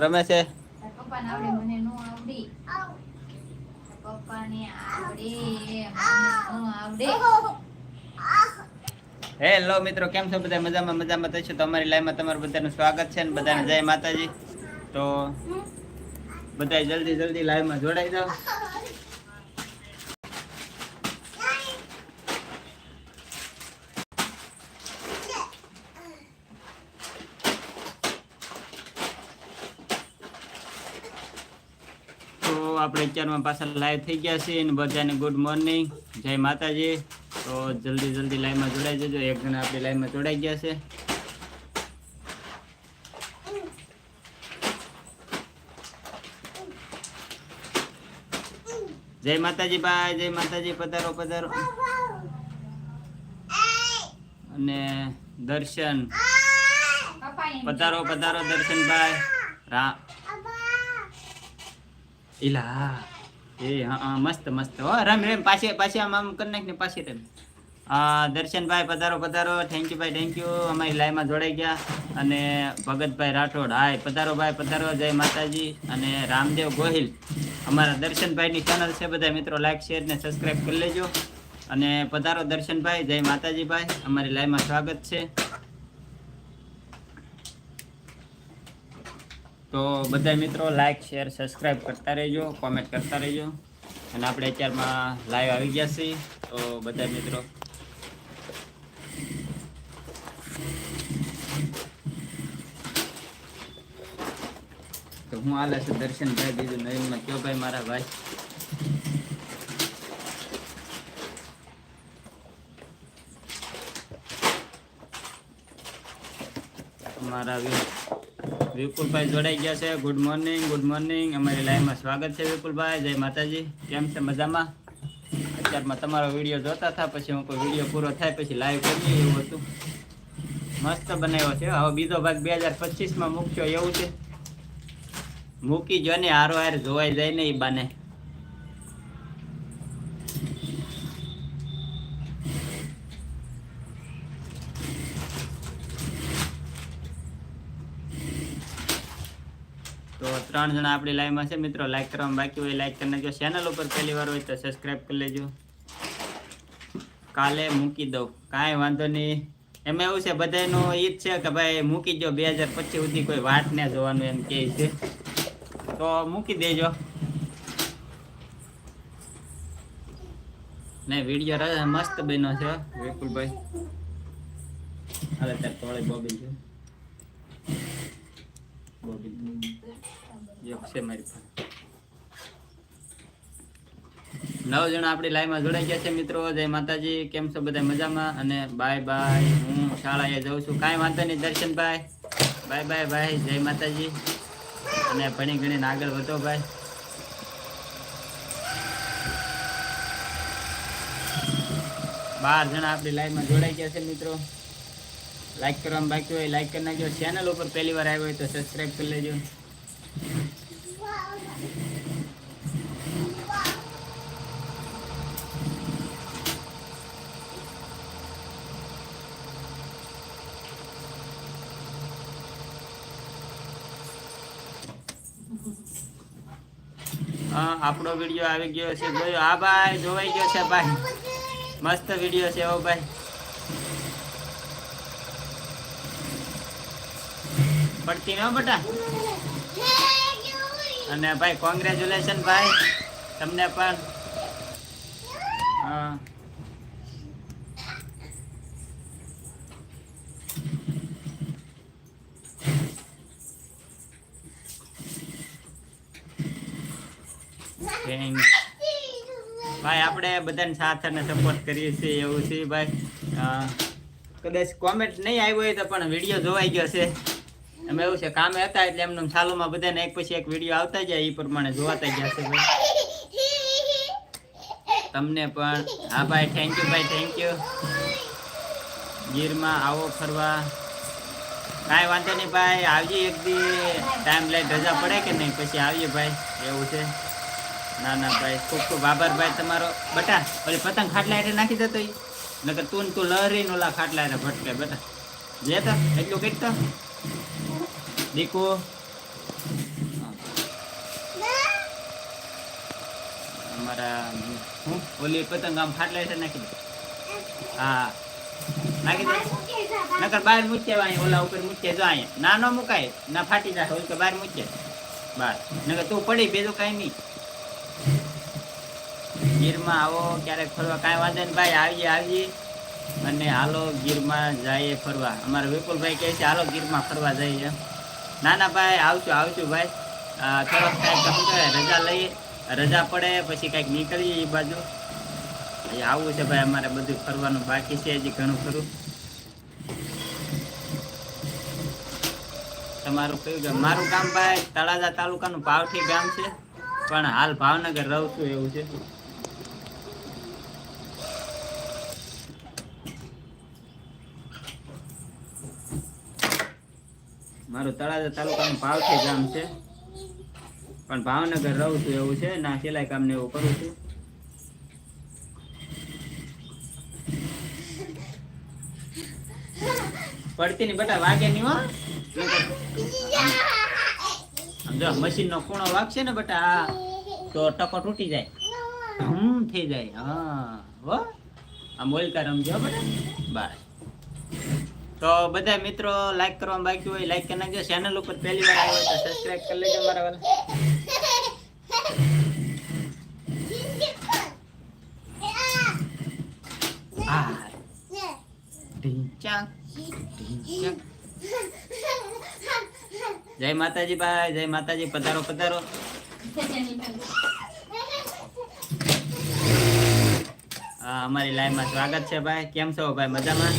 રમે છે? પપ્પાને આવડે મને નો આવડી. પપ્પાને આવડે મને નો આવડે. હેલો મિત્રો કેમ છો? બધા મજામાં મજામાં. થશો તો અમારી લાઈવમાં તમારું બધાનું સ્વાગત છે ને બધાને જય માતાજી. તો બધા જલ્દી જલ્દી લાઈવમાં જોડાઈ જાઓ તો આપણે અત્યારમાં પાછા લાઈવ થઈ ગયા છીએ અને બધાને ગુડ મોર્નિંગ જય માતાજી. તો જલ્દી જલ્દી લાઈવમાં જોડાઈ જજો. એક જણા આપણી લાઈવમાં જોડાઈ ગયા છે. જય માતાજી ભાઈ જય માતાજી પધારો પધારો. અને દર્શન. પધારો પધારો દર્શનભાઈ રા ઇલા એ, હા હા, મસ્ત મસ્ત. હો, રમ રમ, પાછી પાછી આમ આમ કરી નાખને, પાછી રમ. દર્શનભાઈ, પધારો પધારો. થેન્ક યુ ભાઈ થેન્ક યુ અમારી લાઈવમાં જોડાઈ ગયા. અને ભગતભાઈ રાઠોડ, હાય, પધારો, ભાઈ, પધારો. જય માતાજી. અને રામદેવ ગોહિલ. અમારા દર્શનભાઈની ચેનલ છે, બધા મિત્રો લાઈક શેર ને સબસ્ક્રાઈબ કરી લેજો. અને પધારો દર્શનભાઈ, જય માતાજી, ભાઈ. અમારી લાઈવમાં સ્વાગત છે. તો બધા મિત્રો લાઈક શેર સબસ્ક્રાઈબ કરતા રહેજો કોમેન્ટ કરતા રહેજો. અને આપણે અત્યારમાં લાઈવ આવી ગયા છીએ, તો બધા મિત્રો. તો હું આલે છે દર્શનભાઈ, બીજું નવીનમાં કયો ભાઈ મારા ભાઈ? મારા વી- વિપુલભાઈ જોડાઈ ગયા છે. ગુડ મોર્નિંગ ગુડ મોર્નિંગ અમારી લાઈવમાં સ્વાગત છે વિપુલભાઈ. જય માતાજી. કેમ છે? મજામાં? અત્યારમાં તમારો વીડિયો જોતા હતા, પછી હું કોઈ વીડિયો પૂરો થાય પછી લાઈવ કરીએ એવું હતું. મસ્ત બનાવ્યો છે. હવે બીજો ભાગ બે હજાર પચીસમાં મૂકશો એવું છે. મૂકી જો ને હારો હાર જોવાઈ જાય ને એ બાને તો ત્રણ જણા આપણી લાઈવમાં છે. મિત્રો લાઈક કરવામાં બાકી હોય લાઈક કરી નાખજો. ચેનલ ઉપર પહેલી વાર હોય તો સબસ્ક્રાઈબ કરી લેજો. કાલે મૂકી દઉં. કાંઈ વાંધો નહીં. એમાં એવું છે, બધાનું જ છે કે ભાઈ મૂકી દો બે હજાર પચીસ સુધી કોઈ વાટ ને જોવાનું એમ કહે છે. તો મૂકી દેજો. નહીં વીડિયો મસ્ત બન્યો છે વિપુલભાઈ. હવે ત્યારે તોળે બોબી છે બોબી. છે મારી પાસે. નવ જણા આપણી લાઈવમાં જોડાઈ ગયા છે મિત્રો. જય માતાજી. કેમ છો બધા મજામાં? અને બાય બાય હું શાળાએ જાઉં છું. કાંઈ વાંધો નહીં દર્શનભાઈ બાય બાય ભાઈ. જય માતાજી. અને ભણી ગણીને આગળ વધો ભાઈ. બાર જણા આપણી લાઈવમાં જોડાઈ ગયા છે મિત્રો. લાઈક કરવામાં બાકી હોય લાઈક કરી નાખજો. ચેનલ ઉપર પહેલી વાર આવ્યો હોય તો સબસ્ક્રાઈબ કરી લેજો. આપણો વીડિયો આવી ગયો છે. જોયો આ ભાઈ, જોવાઈ ગયો છે ભાઈ. મસ્ત વીડિયો છે એવો ભાઈ. પડતી ન બટા. અને ભાઈ કોંગ્રેચ્યુલેશન ભાઈ. તમને પણ. હા થેન્ક્સ ભાઈ આપણે બધાને સાથ અને સપોર્ટ કરીએ છીએ એવું છે ભાઈ. કદાચ કોમેન્ટ નહીં આવ્યો હોય તો પણ વીડિયો જોવાઈ ગયો છે. અમે એવું છે, કામે હતા એટલે એમને ચાલુમાં બધાને એક પછી એક વીડિયો આવતા જાય એ પ્રમાણે જોવાતા ગયા છે ભાઈ. તમને પણ, હા ભાઈ થેન્ક યુ ભાઈ થેન્ક યુ ગીરમાં આવો ફરવા. કાંઈ વાંધો નહીં ભાઈ, આવજે એક દી. ટાઈમ લઈ રજા પડે કે નહીં? પછી આવીએ ભાઈ, એવું છે. ના ના, ભાઈ, ખૂબ ખૂબ આભાર, ભાઈ, તમારો. બટા, ઓલી પતંગ ખાટલા એટલે નાખી દેતો ઈ. નકર તું તું લહરી ઓલા ખાટલા એટલે ભટકે, બટા. લે તો, એટલું કઈ તો. દીકુ. અમારા, હું? ઓલી પતંગ આમ ખાટલા એટલે નાખી દે. હા. નાખી દે. નકર બહાર મૂકે ઓલા ઉપર મૂકે, જો અહીંયા. ના, ન મુકાય. ના ફાટી જાય ઓલી કે બહાર મૂકે. બાર નકર તું પડી, બેજો કાંઈ નહીં. ગીરમાં આવો, ક્યારેક ફરવા? કાંઈ વાંધો નહીં ભાઈ, આવીએ આવીએ. અને હાલો ગીરમાં જઈએ ફરવા. અમારા વિપુલભાઈ કહે છે, હાલો ગીરમાં ફરવા જઈએ. ના ના ભાઈ, આવશું આવશું ભાઈ. થોડોક શું રજા લઈએ. રજા પડે, પછી કાંઈક નીકળીએ એ બાજુ. આવવું છે ભાઈ, અમારે બધું ફરવાનું બાકી છે, હજી ઘણું ખરું. તમારું કયું ગામ? મારું ગામ ભાઈ, તળાજા તાલુકાનું પાવઠી ગામ છે. પણ હાલ ભાવનગર રહું છું એવું છે. મારું તળાજા તાલુકાનું ભાવથી ગામ છે. પણ ભાવનગર રહું છું એવું છે, ના સિલાઈ કામ ને એવું કરું છું. પડતી ની બટા વાગે નહીં હો જો મશીન નો ખૂણો વાગશે ને બટા તો ટકો તૂટી જાય. હમ થઈ જાય, હા, હો. આ મોલકા રમજો બટા. બાય. તો બધા મિત્રો લાઈક કરવા બાકી હોય લાઈક કરી નાખજો. ચેનલ ઉપર પહેલી વાર આવ્યો તો સબસ્ક્રાઇબ કરી લેજો મારા વાલા. જય માતાજી ભાઈ જય માતાજી. પધારો પધારો. અમારી લાઈવમાં સ્વાગત છે ભાઈ. કેમ છો ભાઈ? મજામાં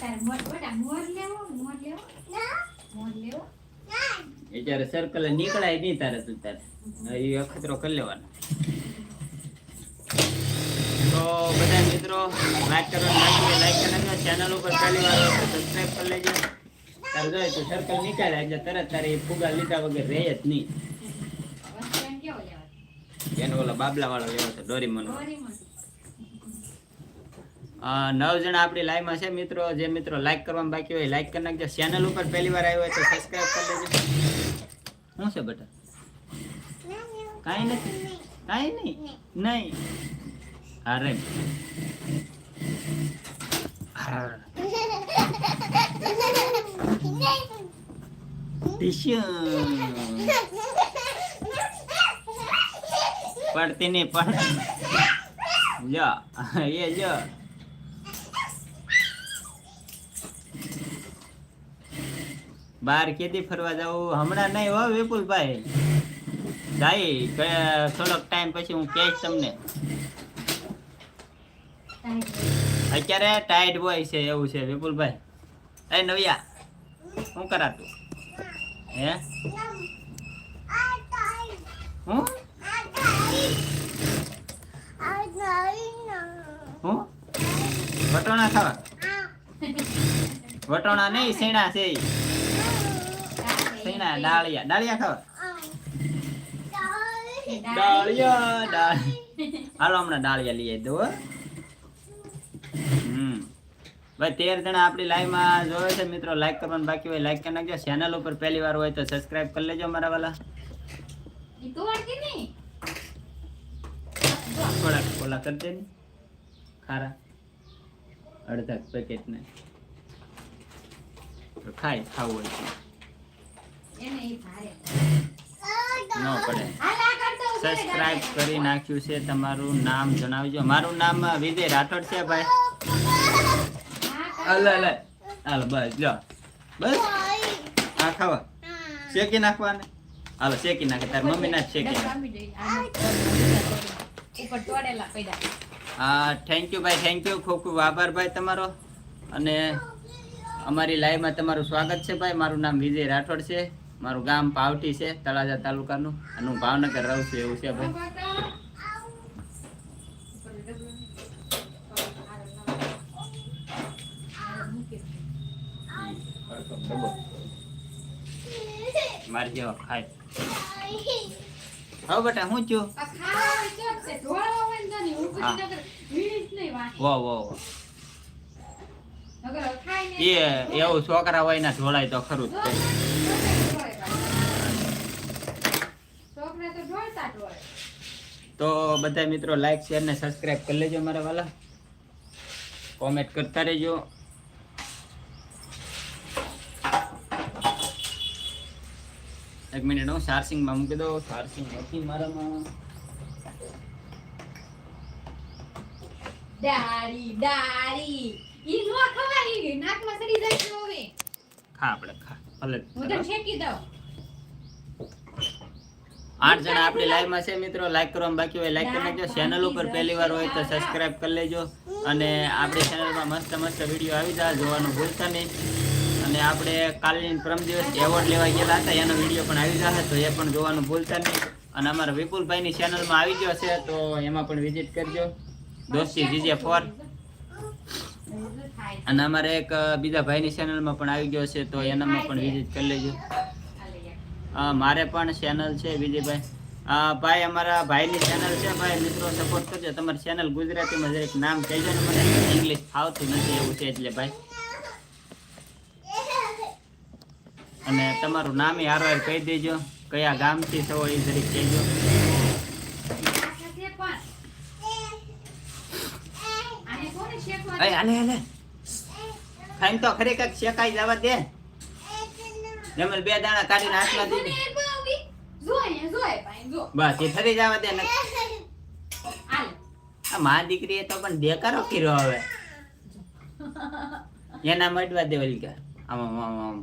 તારે મોર બોલા, મોર લેવો, મોર લેવો? મોર લેવો? એ સર્કલ નીકળાય નહીં તારે તારે. એ અખતરો કરી લેવાનો. તો બધા મિત્રો લાઈક કરવા નાખીએ લાઈક કરી ચેનલ ઉપર પહેલી વાર સબસ્ક્રાઈબ કરી લેજો. તારે જોઈએ તો સર્કલ નીકળે એટલે તરત તારે ફુગા લીધા વગર રહે જ નહીં. એનો ઓલા બાબલા વાળો લેવો છે, ડોરેમોન. નવ જણા આપણી લાઈવમાં છે મિત્રો. જે મિત્રો લાઈક કરવા બાકી હોય લાઈક કરી નાખજો. ચેનલ ઉપર પહેલી વાર આવ્યો હોય તો સબસ્ક્રાઈબ કરી લેજો. શું છે બેટા કાંઈ નથી કાંઈ નહીં નહીં અરે હા. ટીશ્યુ પડતી નહીં પણ જો એ જો બાર કેદી ફરવા જાવ હમણાં નહીં હો વિપુલભાઈ. જાય થોડોક ટાઈમ પછી હું કહીશ તમને. અત્યારે ટાઈટ હોય છે એવું છે વિપુલભાઈ. એ નવિયા શું કરાતું? હે? હું? હું? વટોણા ખાવા? વટોણા નહીં શેણા છે ઈ. શેણા ડાળિયા ડાળિયા ખાવા ડાળિયા ડાળ હાલો હમણાં ડાળિયા લઈ આવી દો હો. હમ ભાઈ તેર જણા આપણી લાઈવમાં જોવે છે મિત્રો લાઈક કરવાનું બાકી હોય લાઈક કરી નાખજો ચેનલ ઉપર પહેલી વાર હોય તો સબસ્ક્રાઇબ કરી લેજો મારા વાલા ઈ તોડતી નહીં. થોડાક ઓલા કરી દે ને ખારા અડધા પેકેટ ને તો ખાય ખાવું હોય તો. ન પડે. સબસ્ક્રાઇબ કરી નાખ્યું છે તમારું નામ જણાવજો. મારું નામ વિજય રાઠોડ છે ભાઈ. અલે અલે. હાલો બસ જો બસ. આ ખાવા. શેકી નાખવાને? હાલો શેકી નાખે. તાર મમ્મી ના શેકી. હા થેન્ક યુ ભાઈ થેન્ક યુ ખૂબ ખૂબ આભાર ભાઈ તમારો. અને અમારી લાઈવમાં તમારું સ્વાગત છે ભાઈ. મારું નામ વિજય રાઠોડ છે. મારું ગામ પાવટી છે તળાજા તાલુકાનું. અને હું ભાવનગર રહું છું એવું છે ભાઈ. મારી જેવા ખાય. હવે બેટા હું છું. વો વો વો. એ એવું છોકરા હોય ને ઢોળાય તો ખરું જ તે. છોકરા તો બધા મિત્રો લાઈક શેર ને સબસ્ક્રાઇબ કરી લેજો મારા વાલા. કોમેન્ટ કરતા રહેજો. એક મિનિટ હું ચાર્જિંગમાં મૂકી દઉં ચાર્જિંગ નથી મારામાં. ડાળી ડાળી ઈ નો ખવાઈ નાકમાં સડી જાય છે હવે. ખા આપણે ખા. ભલે. હું તો શેકી દઉં. આઠ જણા આપણી લાઈવમાં છે મિત્રો. લાઈક કરવાનું બાકી હોય લાઈક કરી નાખજો. ચેનલ ઉપર પહેલી વાર હોય તો સબસ્ક્રાઇબ કરી લેજો. અને આપણી ચેનલમાં મસ્ત મસ્ત વીડિયો આવી જાય, જોવાનું ભૂલતા નહીં. અને આપણે કાલની પ્રમ દિવસ એવોર્ડ લેવા ગયેલા હતા, એનો વીડિયો પણ આવી જશે તો એ પણ જોવાનું ભૂલતા નહીં. અને અમારા વિપુલભાઈની ચેનલમાં આવી ગયો છે, તો એમાં પણ વિઝિટ કરજો. દોસ્તી જીજે ફોર અને અમારે એક બીજા ભાઈની ચેનલમાં પણ આવી ગયો છે, તો એનામાં પણ વિઝિટ કરી લેજો. મારે પણ ચેનલ છે વિજયભાઈ. ભાઈ અમારા ભાઈની ચેનલ છે. ભાઈ મિત્રો સપોર્ટ કરજો. તમારી ચેનલ ગુજરાતીમાં જરીક નામ કહેજો ને મને. ઇંગ્લિશ ફાવતું નથી એવું છે એટલે ભાઈ. અને તમારું નામ હારો કહી દેજો. કયા ગામથી છો એ જરીક કહેજો. આને હાલે ખાઈને તો ખરી કાંઈક શેકાઈ જવા દે. જમલ બે દાણા કાઢીને હાથમાં દીધી એ જો અહીંયા, જો ભાઈ, જો. બસ એ ફરી જવા દે ને. આ મા દીકરીએ તો પણ દેકારો કર્યો હવે એના મડવા દે વળી કે આમ આમ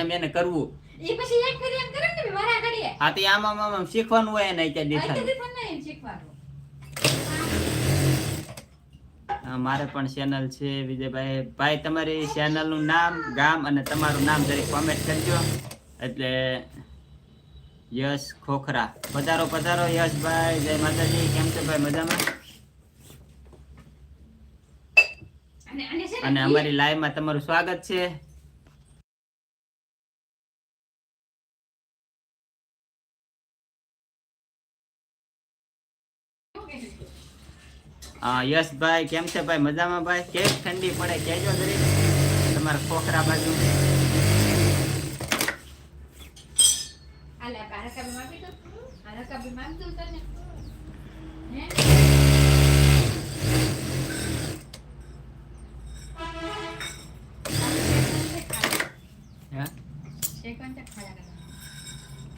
એમ એને કરવું એ પછી એક ફેરી એમ કરે ને મારા ઘડીએ. હા તો આમ આમ શીખવાનું હોય એને અહીંથી પણ નહીં શીખવાનું. હા, મારે પણ ચેનલ છે વિજયભાઈ. ભાઈ તમારી ચેનલનું નામ ગામ અને તમારું નામ જરીક કોમેન્ટ કરજો. એટલે યશ ખોખરા. પધારો પધારો યશભાઈ. જય માતાજી. કેમ છો ભાઈ? મજામાં? અને અમારી લાઈવમાં તમારું સ્વાગત છે. યશભાઈ કેમ છે ભાઈ? મજામાં ભાઈ? કેમ ઠંડી પડે? કહેજો જરી તમારા ખોખરા બાજુ.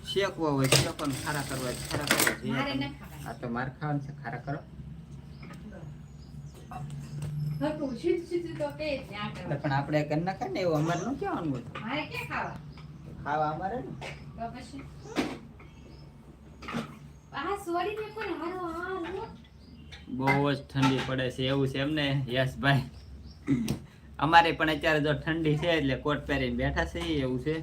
શેકવો હોય શેકો ખારા કરવા ખારા કરો જે મારે તમે- ન ખાવાના. આ તો માર ખાવાનું છે ખારા કરો હરખું સીધું સીધું તો કે જ ત્યાં એટલે કરવાનું. પણ આપણે કરી નાખે ને એવું અમારે નું કેવાનું હોય. ખાવા? ખાવા અમારે બહુ જ ઠંડી પડે છે એવું છે એમને યશભાઈ. અમારે પણ અત્યારે જો ઠંડી છે એટલે કોટ પહેરીને બેઠા છે એવું છે.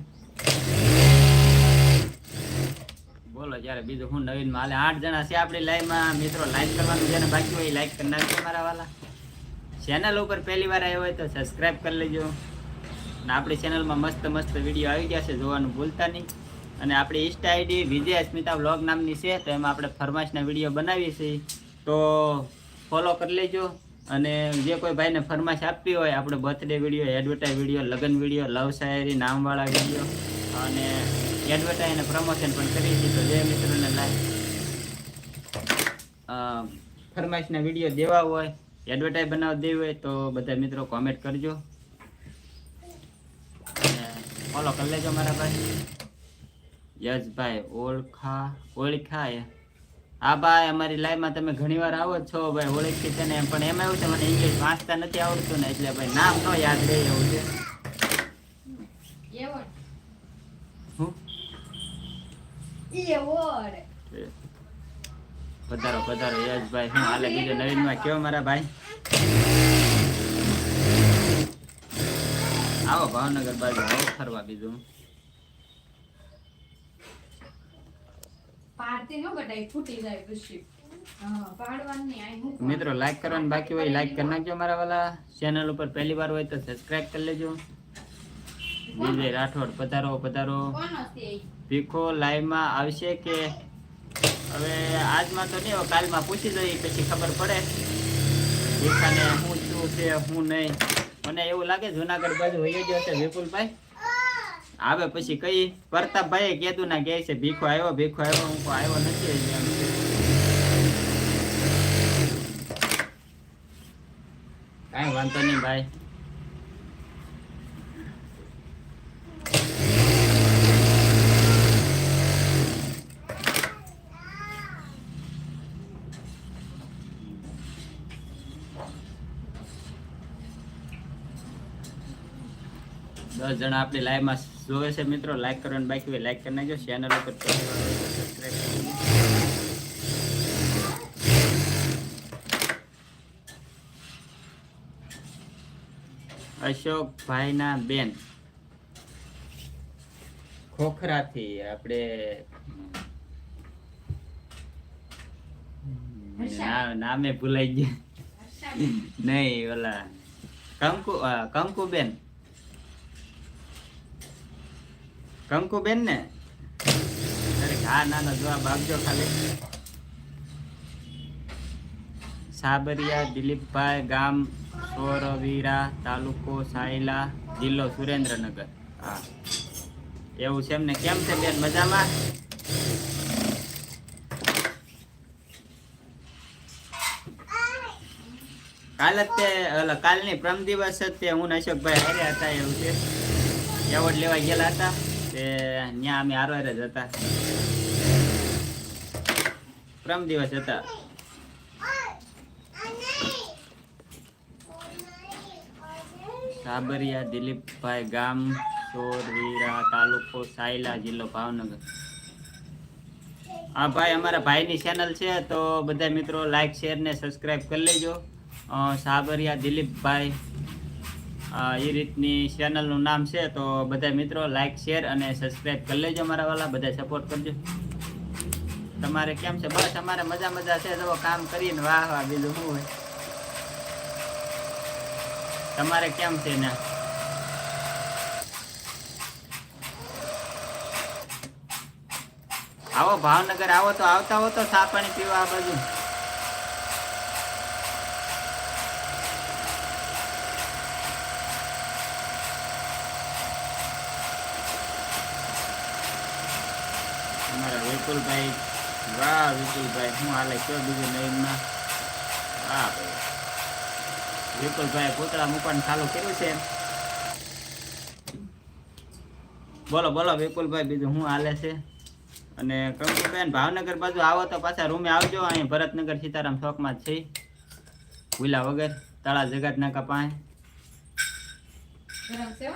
બોલો જ્યારે બીજું હું નવીનમાં આઠ જણા છે આપણી લાઈવમાં. મિત્રો લાઈક કરવાનું જેને બાકી હોય લાઈક કરી નાખજો મારા વાલા. ચેનલ ઉપર પહેલી વાર આવ્યો હોય તો સબસ્ક્રાઇબ કરી લેજો. અને આપણી ચેનલમાં મસ્ત મસ્ત વીડિયો આવી ગયા છે જોવાનું ભૂલતા નહીં. અને આપણી insta ID Vijay Asmita vlog નામની છે, તો એમાં આપણે ફરમાશના વીડિયો બનાવીએ છીએ. તો ફોલો કરી લેજો. અને જે કોઈ ભાઈને ફરમાશ આપવી હોય, આપણે બર્થડે વીડિયો એડવર્ટાઈઝ વીડિયો લગ્ન વીડિયો લવ શાયરી, નામવાળા વીડિયો અને એડવર્ટાઈઝ અને પ્રમોશન પણ કરીએ છીએ જે મિત્રોને લાઈક ફરમાઈશના વીડિયો દેવા હોય એડવર્ટાઈઝ બનાવવા દેવી હોય, તો બધા મિત્રો કોમેન્ટ કરજો. ફોલો કરી લેજો મારા ભાઈ. યશભાઈ ઓળખા ઓળખા એ હા ભાઈ, અમારી લાઈવમાં તમે ઘણીવાર આવો છો ભાઈ, ઓળખી છે ને પણ એમાં એવું છે, મને ઇંગ્લિશ વાંચતા નથી આવડતું ને, એટલે ભાઈ નામ ન યાદ રહે એવું છે એવો હું એવો પધારો પધારો યશભાઈ. હું હાલે બીજો નવીનમાં કેવો મારા ભાઈ? આવો ભાવનગર બાજુ આવો ફરવા બીજું. મિત્રો લાઈક કરવાનું બાકી હોય લાઈક કરી નાખજો મારા વાલા. ચેનલ ઉપર પહેલી વાર હોય તો સબસ્ક્રાઇબ કરી લેજો. વિજય રાઠોડ પધારો પધારો. કોણ ઈ? ભીખો લાઈવમાં આવશે કે હવે આજમાં તો નહીં કાલમાં પૂછી જઈએ પછી ખબર પડે. ભીખાને હું શું છે શું નહીં. મને એવું લાગે જુનાગઢ બાજુ હોય ગયો છે વિપુલભાઈ. આવે પછી કઈ. પ્રતાપભાઈ કીધું ના કહે છે, ભીખો આવ્યો ભીખો આવ્યો, હું આવ્યો નથી કાંઈ વાંધો નહીં ભાઈ. દસ જણા આપણી લાઈવમાં જોવે છે મિત્રો લાઈક કરવાનું બાકી હોય લાઈક કરી નાખજો. ચેનલ ઉપર અશોકભાઈના બેન. ખોખરાથી આપણે ના- નામે ભૂલાઈ ગયા. નહીં ઓલા કંકુ કંકુ કંકુબેન. કંકુબેન ને? અરે હા નાનો જવાબ આપજો ખાલી. સાબરિયા, દિલીપભાઈ, ગામ, સોરવીરા, તાલુકો સાયલા, જિલ્લો સુરેન્દ્રનગર. હા. એવું છે એમને કેમ છે બેન? મજામાં? કાલ જ તે ઓલા કાલની પ્રમ દિવસ જ તે હું અશોકભાઈ હારે હતા એવું છે. એવોર્ડ લેવા ગયેલા હતા. તે ત્યાં અમે હારો હારે હતા. પ્રમ દિવસ હતા. સાબરિયા, દિલીપભાઈ ગામ, સોરવીરા તાલુકો સાયલા જિલ્લો ભાવનગર. હા ભાઈ, અમારા ભાઈની ચેનલ છે તો બધા મિત્રો લાઈક શેર ને સબસ્ક્રાઈબ કરી લેજો. સાબરિયા, દિલીપભાઈ એ રીતની ચેનલનું નામ છે, તો બધા મિત્રો લાઈક શેર અને સબસ્ક્રાઇબ કરી લેજો મારા વાલા બધા સપોર્ટ કરજો. તમારે કેમ છે? બસ અમારે મજા મજા છે, તો કામ કરીને વાહ વાહ, બીજું શું હોય? તમારે કેમ છે ને? આવો ભાવનગર આવો તો આવતા હો તો ચા પાણી પીવા આ બાજુ અમારા વિપુલભાઈ વાહ વિપુલભાઈ હું હાલે કયો બીજું નવીનમાં હા ભાઈ. વિપુલભાઈ પૂતળા મૂકવાનું ચાલુ કર્યું છે બોલો બોલો વિપુલભાઈ, બીજું શું હાલે છે? અને કંકુબેન ભાવનગર બાજુ આવો તો પાછા રૂમે આવજો અહીં ભરતનગર સીતારામ ચોકમાં જ છે. ભૂલા વગર તળા જગત છે હો?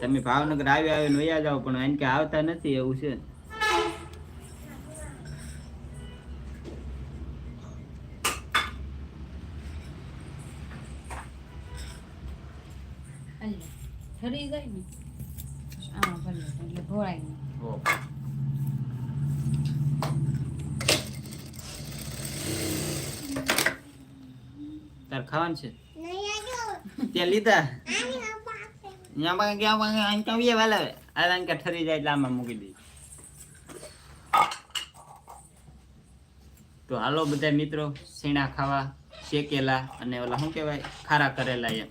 તમે ભાવનગર આવી આવીને વયા જાઓ, પણ એને કે આવતા નથી, એવું છે હાલે. ઠરી જાય ને આમાં ભલે એટલે ઢોળાય નહીં ઓ. તાર ખાવાનું છે? ત્યાં લીધા? ત્યાં પાસે ગયા પાસે અહીં વાલા આ ઠરી જાય એટલે આમાં મૂકી દઈ તો હાલો બધા મિત્રો સીણા ખાવા શેકેલા અને ઓલા શું કહેવાય ખારા કરેલા એમ.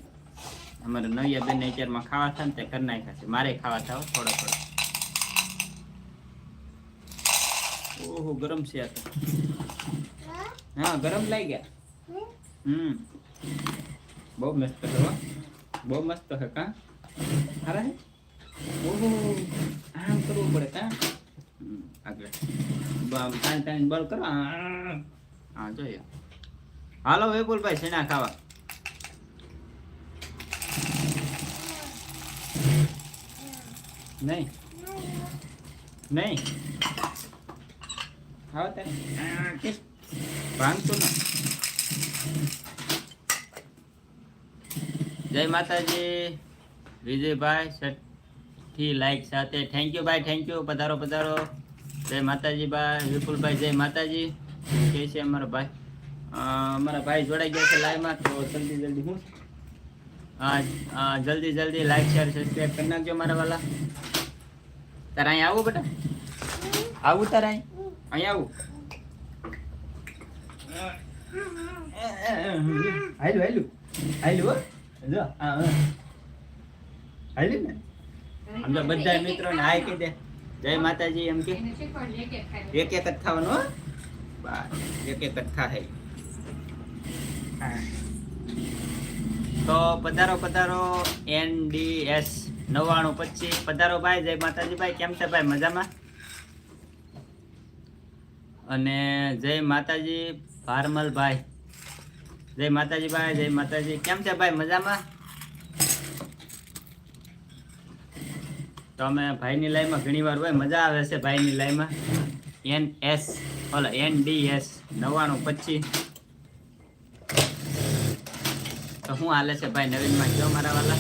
અમારે નવિયા બેન અત્યારમાં ખાવા થાય ને તે કરી નાખ્યા છે. મારે ખાવા થાવ થોડો થોડો. ઓહો ગરમ છે આ તો. હા? ગરમ લાગી ગયા હમ. બહુ મસ્ત હો. બહુ મસ્ત હે કા? હારા ઓહો, આમ કરવું પડે કા? આગળ. બમ તાણ તાણ બળ કરો. હા જોઈએ. હાલો વેપુલભાઈ શેના ખાવા? નહીં? નહીં? ખાવા કે ભાંગતું ના? જય માતાજી. વિજયભાઈ સઠ્ઠી લાઈક સાથે. થેન્ક યુ ભાઈ થેન્ક યુ પધારો પધારો. જય માતાજી ભાઈ વિપુલભાઈ જય માતાજી. કે છે અમારા ભાઈ. અ, અમારા ભાઈ જોડાઈ ગયા છે લાઈવમાં તો જલ્દી જલ્દી હું? હા અ, જલ્દી જલ્દી લાઈક શેર સબસ્ક્રાઈબ કરી નાખજો મારા વાલા. તારે અહીં આવું બેટા? આવું તારે અહીં? અહીં આવું. હાલ્યું હાલ્યું હાલ્યું હો. જો હા હા ને? અમને તો બધા મિત્રોને હાય કહી દે. જય માતાજી એમ કે. એક એક ખાઈ એક એક જ ખાવાનું એક એક જ ખાય. તો પધારો પધારો એન ડી એસ નવ્વાણું પચીસ. પધારો ભાઈ જય માતાજી ભાઈ. કેમ છે ભાઈ? મજામાં? અને જય માતાજી ભારમલ ભાઈ. જય માતાજી ભાઈ, જય માતાજી. કેમ છે ભાઈ, મજામાં? તો અમે ભાઈની લાઈનમાં ઘણી વાર હોય, મજા આવે છે ભાઈની લાઈનમાં. એન એસ, ઓલા એન ડી એસ, નવ્વાણું, પચીસ. તો શું હાલે છે ભાઈ, નવીનમાં? કયો મારા વાલા?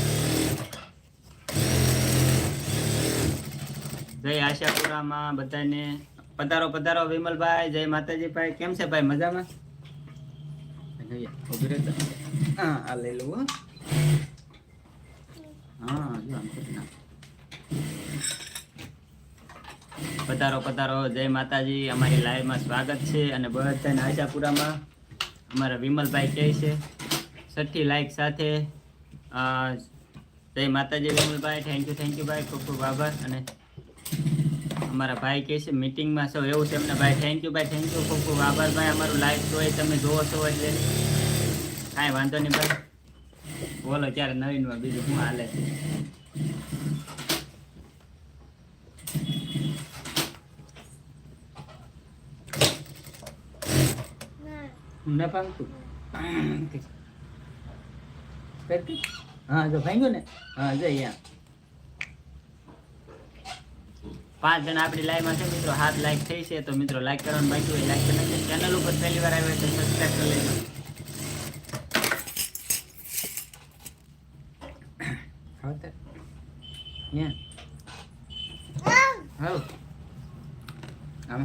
જય આશાપુરામાં બધાને. પધારો પધારો વિમલભાઈ, જય માતાજી ભાઈ. કેમ છે ભાઈ, મજામાં? આ લઈ લઉં હો. જો આમ નાખ. પધારો પધારો જય માતાજી અમારી લાઈવમાં સ્વાગત છે અને બધાને આશાપુરામાં અમારા વિમલભાઈ કહે છે છઠ્ઠી લાઈક સાથે જય માતાજી Vimalbhai thank you thank you ભાઈ ખૂબ ખૂબ આભાર અને અમારા ભાઈ કહે છે મિટિંગમાં છો. એવું છે એમને ભાઈ થેન્ક યુ ભાઈ થેન્ક યુ ખૂબ ખૂબ આભાર ભાઈ. અમારું લાઈવ જોઈ તમે જોવો છો એટલે કાંઈ વાંધો નહીં ભાઈ. બોલો ત્યારે નવીનમાં બીજું શું હાલે ન ભાંગતું હા જો ભાંગ્યું ને? હા જો અહીંયા. પાંચ જણા આપણી લાઈવમાં છે મિત્રો. હાથ લાઈક થઈ છે તો મિત્રો લાઈક કરવાનું બાકી હોય. લાઈક કરી ચેનલ ઉપર પહેલી વાર આવ્યો તો સબસ્ક્રાઈબ કરી લેજો. ખાવ તાર. અહીંયા. હાવ. આમ.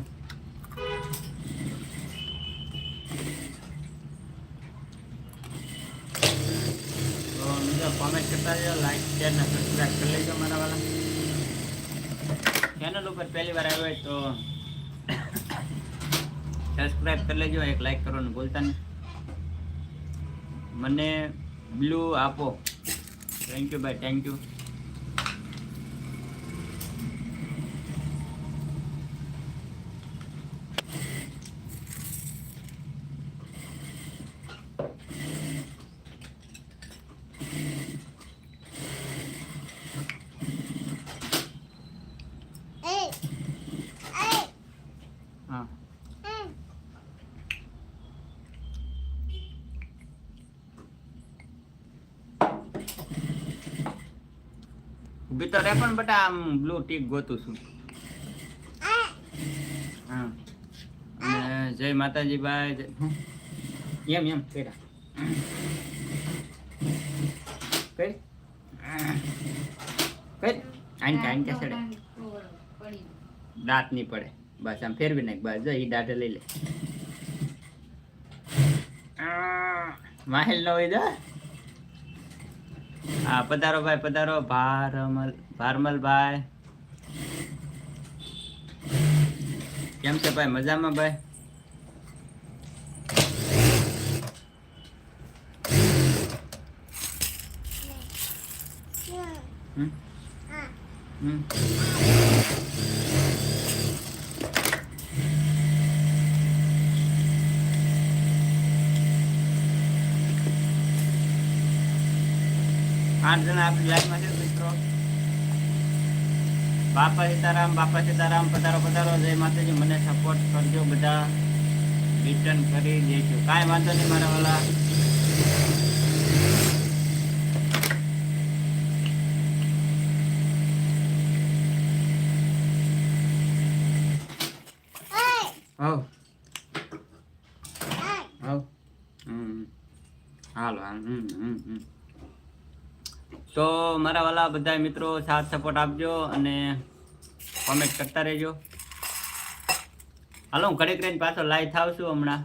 તો મિત્રો કોમેન્ટ કરતા રહેજો લાઈક શેર ને સબસ્ક્રાઈબ કરી લેજો મારા વાલા ચેનલ ઉપર પહેલી વાર આવ્યો હોય તો સબસ્ક્રાઇબ કરી લેજો, એક લાઈક કરવાનું ભૂલતા નહીં. મને બ્લુ આપો. થેન્ક યુ ભાઈ થેન્ક યુ હા તો બટા આમ બ્લુ ટીક ગોતું છું. જય માતાજી ભાઈ એમ એમ કર્યા. કઈ કઈ આઈને કે, આઈને દાંત નહીં પડે. બસ આમ ફેરવી નાખ, બસ જો એ દાંતે લઈ લે. માહેલ નો હોય જો હા પધારો ભાઈ પધારો. ભારમલ ભારમલ ભાઈ કેમ છે ભાઈ? મજામાં ભાઈ? હમ? હમ? આઠ જણા આપણી લાઈનમાં છે મિત્રો બાપા સીતારામ બાપા સીતારામ પધારો પધારો જય માતાજી મને સપોર્ટ કરજો બધા રિટર્ન કરી દેજો કાંઈ વાંધો નહીં મારા વાલા હવ હવ હમ હાલો હાલ હમ હમ હમ તો મારા વાલા બધા મિત્રો સાથ સપોર્ટ આપજો અને કોમેન્ટ કરતા રહેજો. હાલો, હું ઘડીક રહીને પાછો લાઈવ થાવ હમણાં.